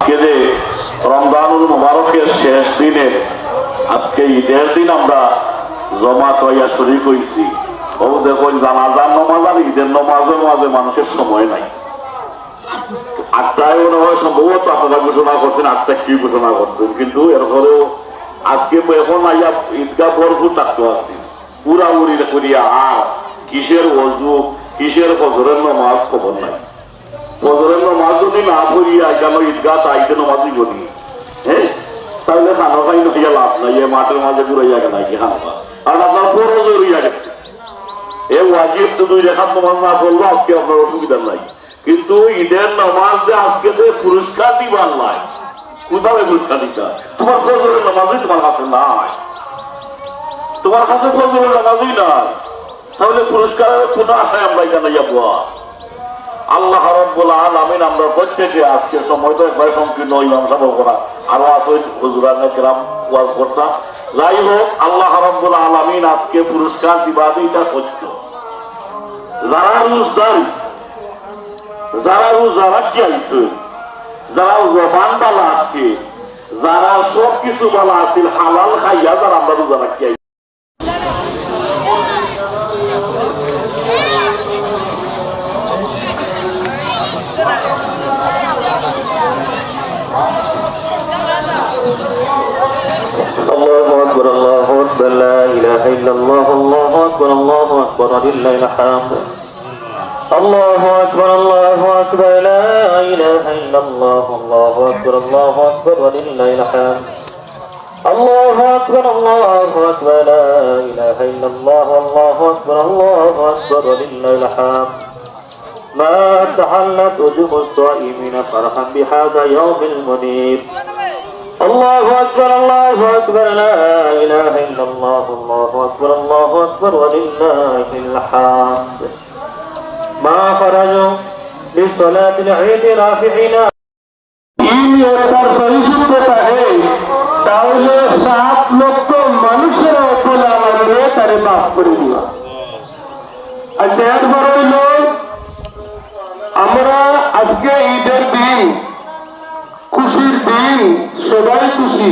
যে রমজানুল মুবারকের শেষ দিনে, আজকে ঈদের দিন আমরা জমা কইয়া শরীর হইছি। ও দেখুন জানাজার নমাজ আর ঈদের নমাজের মাঝে মানুষের সময় নাই। আটটায় মনে হয় সম্ভবত আপনারা ঘোষণা করছেন আটটা কি ঘোষণা করছেন, কিন্তু এরপরেও আজকে এখন আইয়া ঈদগাহ ভরপুর থাকতে আছি পুরা উড়ি করিয়া আর কিসের অজু কিসের ফজরের নমাজ খবর নাই। নমাজ না পড়িয়া কেন ঈদগাহ তাইতে নমাজই করি। হ্যাঁ? তাহলে খানো খাই নইয়া লাভ নাই, এ মাঠের মাঝে ঘুরাইয়া গেল কি খানো। আর আপনার ফরজ হইয়া গেছে এ ওয়াজিব তো দুই রেখা তোমার না বলব আজকে আপনার অসুবিধা নাই। কিন্তু ঈদের নামাজ যে আজকে যে পুরস্কার দিবার নাই কোথাও পুরস্কার দিতা? তোমার ফজরের নামাজই তোমার কাছে নাই। তোমার কাছে ফজরের নামাজই নাই। তাহলে পুরস্কারের কোনো আশায় আমরা এখানে যাব আল্লাহ রব্বুল আলামিন আমরা প্রত্যেকে আজকে সময় তো একবার সংকীর্ণ ইমাম সাহেব করা আরও আছে হুজুরান কেরাম ওয়াজ করতা। যাই হোক, আল্লাহ রব্বুল আলামিন আজকে পুরস্কার দিবাদি এটা সত্য যারা রোজদার, যারা রোজা রাখি আইছে, যারা জবান বালা আছে, যারা সব কিছু বালা আছিল হালাল খাইয়া যারা আমরা রোজা রাখি الله أكبر لا إله إلا الله الله أكبر الله أكبر ولله الحمد الله أكبر الله أكبر لا إله إلا الله الله أكبر الله أكبر ولله الحمد الله أكبر الله أكبر لا إله إلا الله الله أكبر الله أكبر ولله الحمد ما تحلت وجوه الصائمين فرحا بهذا يوم المنيب الله أكبر الله أكبر لا إله إلا الله الله أكبر الله أكبر ولله الحمد ما خرجوا لصلاة العيد رافعين তার পরিশুদ্ধ থাকে তাহলে সাত লক্ষ মানুষের অকুল আমাদের তারে মাফ করে দিবা আর এরপর হইল আমরা আজকে ঈদের দিন খুশির দিন সবাই খুশি